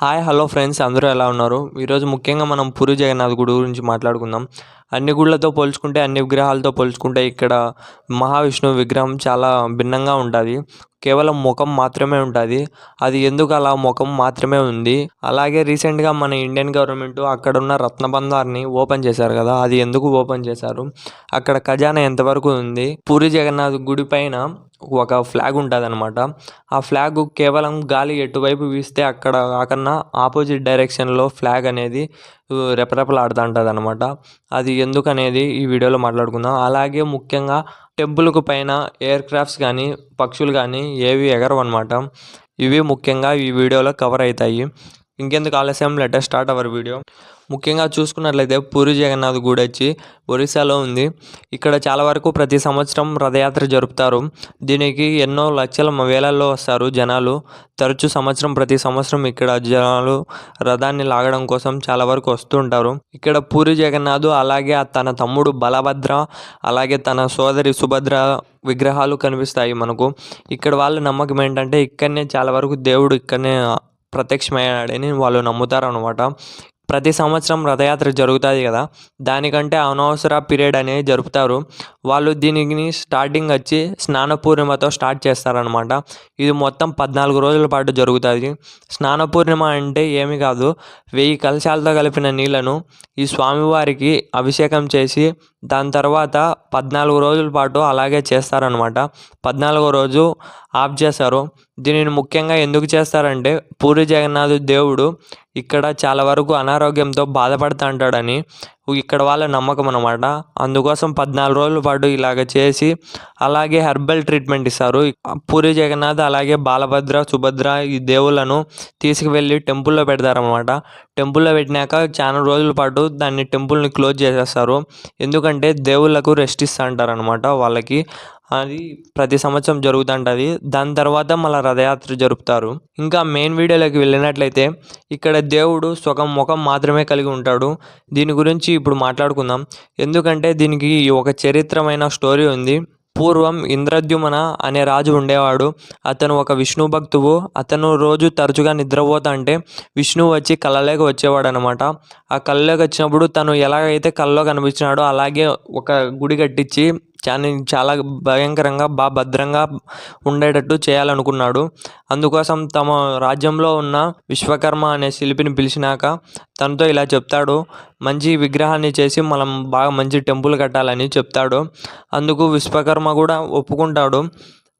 Hi hello friends అందరూ ఎలా ఉన్నారు? ఈరోజు ముఖ్యంగా మనం పూరి జగన్నాథ్ గుడి గురించి మాట్లాడుకుందాం. అన్ని గుళ్ళతో పోల్చుకుంటే అన్ని విగ్రహాలతో పోల్చుకుంటే ఇక్కడ మహావిష్ణువు విగ్రహం చాలా భిన్నంగా ఉంటుంది. కేవలం ముఖం మాత్రమే ఉంటుంది. అది ఎందుకు అలా ముఖం మాత్రమే ఉంది? అలాగే రీసెంట్గా మన ఇండియన్ గవర్నమెంట్ అక్కడ ఉన్న రత్నబంధార్ని ఓపెన్ చేశారు కదా అది ఎందుకు ఓపెన్ చేశారు? అక్కడ ఖజానా ఎంతవరకు ఉంది? పూరి జగన్నాథ్ గుడి పైన ఒక ఫ్లాగ్ ఉంటుంది అనమాట ఆ ఫ్లాగ్ కేవలం గాలి ఎటువైపు వీస్తే అక్కడ కాకన్నా ఆపోజిట్ డైరెక్షన్లో ఫ్లాగ్ అనేది రెపరెపలాడుతూ ఉంటుంది అనమాట అది ఎందుకు అనేది ఈ వీడియోలో మాట్లాడుకుందాం. అలాగే ముఖ్యంగా టెంపుల్కు పైన ఎయిర్ క్రాఫ్ట్స్ కానీ పక్షులు కానీ ఏవి ఎగరవు అనమాట ఇవి ముఖ్యంగా ఈ వీడియోలో కవర్ అవుతాయి ఇంకెందుకు ఆలస్యం? లెటర్ స్టార్ట్ అవర్ వీడియో ముఖ్యంగా చూసుకున్నట్లయితే పూరి జగన్నాథ్ గుడి వచ్చి ఒరిస్సాలో ఉంది. ఇక్కడ చాలా వరకు ప్రతి సంవత్సరం రథయాత్ర జరుపుతారు. దీనికి ఎన్నో లక్షల వేలల్లో వస్తారు జనాలు. తరచూ సంవత్సరం ప్రతి సంవత్సరం ఇక్కడ జనాలు రథాన్ని లాగడం కోసం చాలా వరకు వస్తుంటారు. ఇక్కడ పూరి జగన్నాథ్ అలాగే తన తమ్ముడు బలభద్ర అలాగే తన సోదరి సుభద్ర విగ్రహాలు కనిపిస్తాయి మనకు. ఇక్కడ వాళ్ళ నమ్మకం ఏంటంటే ఇక్కడనే చాలా వరకు దేవుడు ఇక్కడనే ప్రత్యక్షమయ్యాడని వాళ్ళు నమ్ముతారు అనమాట ప్రతి సంవత్సరం రథయాత్ర జరుగుతుంది కదా దానికంటే అనవసర పీరియడ్ అనేది జరుపుతారు. వాళ్ళు దీనికి స్టార్టింగ్ వచ్చి స్నాన పూర్ణిమతో స్టార్ట్ చేస్తారనమాట ఇది మొత్తం పద్నాలుగు రోజుల పాటు జరుగుతుంది. స్నాన పూర్ణిమ అంటే ఏమి కాదు వెయ్యి కలశాలతో కలిపిన నీళ్ళను ఈ స్వామివారికి అభిషేకం చేసి దాని తర్వాత పద్నాలుగు రోజుల పాటు అలాగే చేస్తారనమాట పద్నాలుగో రోజు ఆఫ్ చేస్తారు దీనిని ముఖ్యంగా ఎందుకు చేస్తారంటే పూరి జగన్నాథ్ దేవుడు ఇక్కడ చాలా వరకు అనారోగ్యంతో బాధపడుతూ ఉంటాడని ఇక్కడ వాళ్ళ నమ్మకం అనమాట అందుకోసం పద్నాలుగు రోజుల పాటు ఇలాగ చేసి అలాగే హెర్బల్ ట్రీట్మెంట్ ఇస్తారు. పూరి జగన్నాథ్ అలాగే బాలభద్ర సుభద్ర ఈ దేవుళ్ళను తీసుకువెళ్ళి టెంపుల్లో పెడతారనమాట టెంపుల్లో పెట్టినాక చాలా రోజుల పాటు దాన్ని టెంపుల్ని క్లోజ్ చేసేస్తారు. ఎందుకంటే దేవుళ్ళకు రెస్ట్ ఇస్తూ అంటారనమాట వాళ్ళకి. అది ప్రతి సంవత్సరం జరుగుతుంటుంది దాని తర్వాత మళ్ళీ రథయాత్ర జరుపుతారు. ఇంకా మెయిన్ వీడియోలోకి వెళ్ళినట్లయితే ఇక్కడ దేవుడు సొగం ముఖం మాత్రమే కలిగి ఉంటాడు. దీని గురించి ఇప్పుడు మాట్లాడుకుందాం. ఎందుకంటే దీనికి ఒక చరిత్రమైన స్టోరీ ఉంది. పూర్వం ఇంద్రద్యుమన అనే రాజు ఉండేవాడు. అతను ఒక విష్ణు భక్తువు. అతను రోజు తరచుగా నిద్రపోతా అంటే విష్ణువు వచ్చి కళ్ళలోకి వచ్చేవాడు అనమాట ఆ కళ్ళలోకి వచ్చినప్పుడు తను ఎలాగైతే కళ్ళలో కనిపించినాడో అలాగే ఒక గుడి కట్టించి చాలా చాలా భయంకరంగా బాగా భద్రంగా ఉండేటట్టు చేయాలనుకున్నాడు. అందుకోసం తమ రాజ్యంలో ఉన్న విశ్వకర్మ అనే శిల్పిని పిలిచినాక తనతో ఇలా చెప్తాడు. మంచి విగ్రహాన్ని చేసి మనం బాగా మంచి టెంపుల్ కట్టాలని చెప్తాడు. అందుకు విశ్వకర్మ కూడా ఒప్పుకుంటాడు.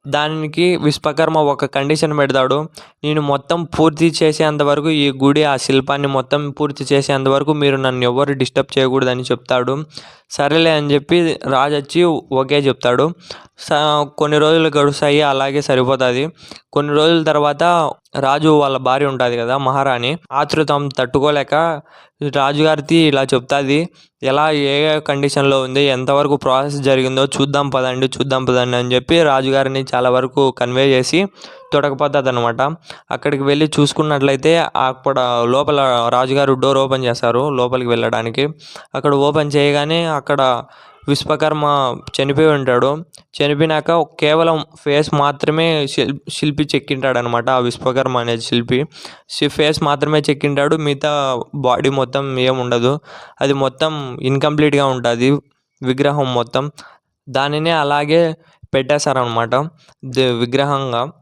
దానికి విశ్వకర్మ ఒక కండిషన్ పెడతాడు. నేను మొత్తం పూర్తి చేసేంత వరకు ఈ గుడి ఆ శిల్పాన్ని మొత్తం పూర్తి చేసేంత వరకు మీరు నన్ను ఎవరు డిస్టర్బ్ చేయకూడదని చెప్తాడు. సరేలే అని చెప్పి రాజు వచ్చి ఓకే చెప్తాడు. కొన్ని రోజులు గడుస్తాయి అలాగే సరిపోతుంది. కొన్ని రోజుల తర్వాత రాజు వాళ్ళ భార్య ఉంటుంది కదా మహారాణి. ఆతృతం తట్టుకోలేక రాజుగారికి ఇలా చెప్తుంది ఎలా ఏ ఏ కండిషన్లో ఉంది ఎంతవరకు ప్రాసెస్ జరిగిందో చూద్దాం పదండి చూద్దాం పదండి అని చెప్పి రాజుగారిని చాలా వరకు కన్వే చేసి తొడకపోతుంది అనమాట అక్కడికి వెళ్ళి చూసుకున్నట్లయితే అక్కడ లోపల రాజుగారు డోర్ ఓపెన్ చేస్తారు లోపలికి వెళ్ళడానికి. అక్కడ ఓపెన్ చేయగానే అక్కడ విశ్వకర్మ చనిపోయి ఉంటాడు. చనిపోయినాక కేవలం ఫేస్ మాత్రమే శిల్ శిల్పి చెక్కింటాడు అనమాట ఆ విశ్వకర్మ అనే శిల్పి. ఫేస్ మాత్రమే చెక్కింటాడు మిగతా బాడీ మొత్తం ఏం ఉండదు. అది మొత్తం ఇన్కంప్లీట్గా ఉంటుంది విగ్రహం మొత్తం. దానినే అలాగే పెట్టేశారనమాట దే విగ్రహంగా.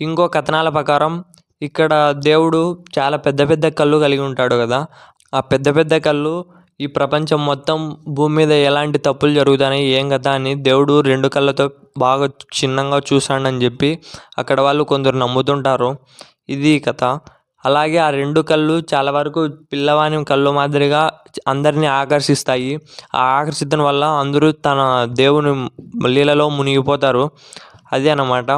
ఇంకో కథనాల ప్రకారం ఇక్కడ దేవుడు చాలా పెద్ద పెద్ద కళ్ళు కలిగి ఉంటాడు కదా. ఆ పెద్ద పెద్ద కళ్ళు ఈ ప్రపంచం మొత్తం భూమి మీద ఎలాంటి తప్పులు జరుగుతున్నాయి ఏం కదా అని దేవుడు రెండు కళ్ళతో బాగా చిన్నంగా చూశాడని చెప్పి అక్కడ వాళ్ళు కొందరు నమ్ముతుంటారు. ఇది కథ. అలాగే ఆ రెండు కళ్ళు చాలా వరకు పిల్లవాని కళ్ళు మాదిరిగా అందరినీ ఆకర్షిస్తాయి. ఆ ఆకర్షితం వల్ల అందరూ తన దేవుని లీలలో మునిగిపోతారు. అదే అనమాట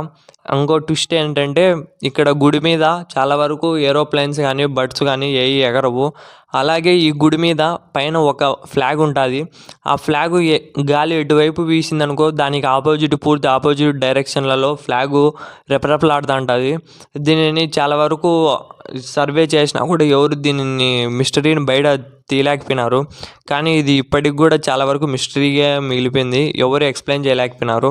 ఇంకో ట్విస్ట్ ఏంటంటే ఇక్కడ గుడి మీద చాలా వరకు ఏరోప్లేన్స్ కానీ బర్డ్స్ కానీ ఏవి ఎగరవు. అలాగే ఈ గుడి మీద పైన ఒక ఫ్లాగ్ ఉంటుంది. ఆ ఫ్లాగ్ గాలి ఎటువైపు వీసిందనుకో దానికి ఆపోజిట్ పూర్తి ఆపోజిట్ డైరెక్షన్లలో ఫ్లాగు రెపరెపలాడుతూ ఉంటుంది దీనిని చాలా వరకు సర్వే చేసినా కూడా ఎవరు దీనిని మిస్టరీని బయట తీయలేకపోయినారు. కానీ ఇది ఇప్పటికి కూడా చాలా వరకు మిస్టరీగా మిగిలిపోయింది. ఎవరు ఎక్స్ప్లెయిన్ చేయలేకపోయినారు.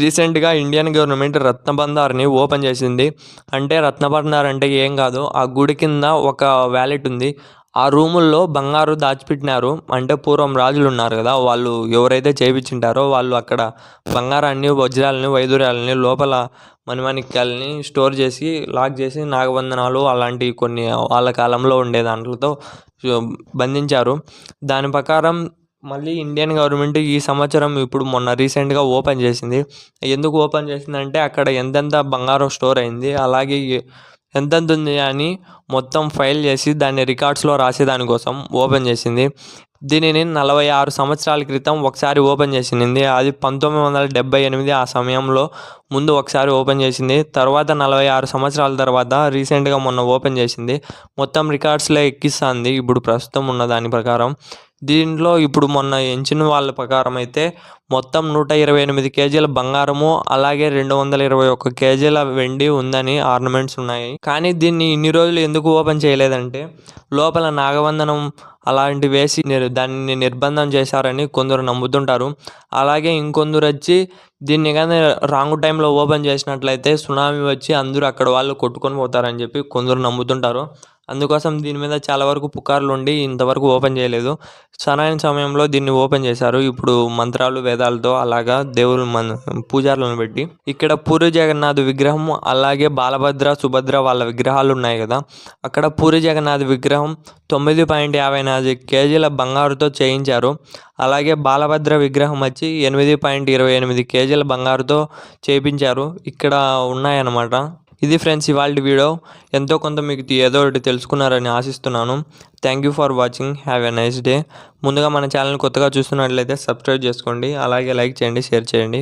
రీసెంట్గా ఇండియన్ గవర్నమెంట్ రత్నబంధార్ని ఓపెన్ చేసింది. అంటే రత్నబంధార్ అంటే ఏం కాదు ఆ గుడి కింద ఒక వ్యాలెట్ ఉంది. ఆ రూముల్లో బంగారు దాచిపెట్టినారు. అంటే పూర్వం రాజులు ఉన్నారు కదా వాళ్ళు ఎవరైతే చేయించింటారో వాళ్ళు అక్కడ బంగారాన్ని వజ్రాలని వైదూర్యాలని లోపల మణిమాణిక్యాలని స్టోర్ చేసి లాక్ చేసి నాగబంధనాలు అలాంటి కొన్ని వాళ్ళ కాలంలో ఉండే దాంట్లతో బంధించారు. దాని ప్రకారం మళ్ళీ ఇండియన్ గవర్నమెంట్ ఈ సంవత్సరం ఇప్పుడు మొన్న రీసెంట్గా ఓపెన్ చేసింది. ఎందుకు ఓపెన్ చేసిందంటే అక్కడ ఎంతెంత బంగారం స్టోర్ అయింది. అలాగే ఎంతెంత ఉంది అని మొత్తం ఫైల్ చేసి దాన్ని రికార్డ్స్లో రాసేదాని కోసం ఓపెన్ చేసింది. దీనిని నలభై ఆరు సంవత్సరాల క్రితం ఒకసారి ఓపెన్ చేసింది అది పంతొమ్మిది వందల డెబ్బై ఎనిమిది ఆ సమయంలో ముందు ఒకసారి ఓపెన్ చేసింది. తర్వాత నలభై ఆరు సంవత్సరాల తర్వాత రీసెంట్గా మొన్న ఓపెన్ చేసింది. మొత్తం రికార్డ్స్లో ఎక్కిస్తుంది. ఇప్పుడు ప్రస్తుతం ఉన్న దాని ప్రకారం. దీంట్లో ఇప్పుడు మొన్న ఎంచిన వాళ్ళ ప్రకారం అయితే మొత్తం నూట ఇరవై ఎనిమిది కేజీల బంగారము అలాగే రెండు వందల ఇరవై ఒక్క కేజీల వెండి ఉందని ఆర్నమెంట్స్ ఉన్నాయి. కానీ దీన్ని ఇన్ని రోజులు ఎందుకు ఓపెన్ చేయలేదంటే లోపల నాగవందనం అలాంటివి వేసి దాన్ని నిర్బంధం చేశారని కొందరు నమ్ముతుంటారు. అలాగే ఇంకొందరు వచ్చి దీన్ని కానీ రాంగ్ టైంలో ఓపెన్ చేసినట్లయితే సునామీ వచ్చి అందరూ అక్కడ వాళ్ళు కొట్టుకొని పోతారని చెప్పి కొందరు నమ్ముతుంటారు. అందుకోసం దీని మీద చాలా వరకు పుకార్లు ఉండి ఇంతవరకు ఓపెన్ చేయలేదు. సరైన సమయంలో దీన్ని ఓపెన్ చేశారు. ఇప్పుడు మంత్రాలు వేదాలతో అలాగా దేవుళ్ళు మన పూజారులను పెట్టి. ఇక్కడ పూరి జగన్నాథ్ విగ్రహం అలాగే బాలభద్ర సుభద్ర వాళ్ళ విగ్రహాలు ఉన్నాయి కదా. అక్కడ పూరి జగన్నాథ్ విగ్రహం తొమ్మిది పాయింట్ యాభై నాలుగు కేజీల బంగారుతో చేయించారు. అలాగే బాలభద్ర విగ్రహం వచ్చి ఎనిమిది పాయింట్ ఇరవై ఎనిమిది కేజీల బంగారుతో చేయించారు ఇక్కడ ఉన్నాయన్నమాట. ఇది ఫ్రెండ్స్ ఇవాళ వీడియో. ఎంతో కొంత మీకు ఏదో ఒకటి తెలుసుకున్నారని ఆశిస్తున్నాను. Thank you for watching have a nice day ముందుగా మన ఛానల్ కొత్తగా చూస్తున్నట్లయితే సబ్స్క్రైబ్ చేసుకోండి. అలాగే లైక్ చేయండి షేర్ చేయండి.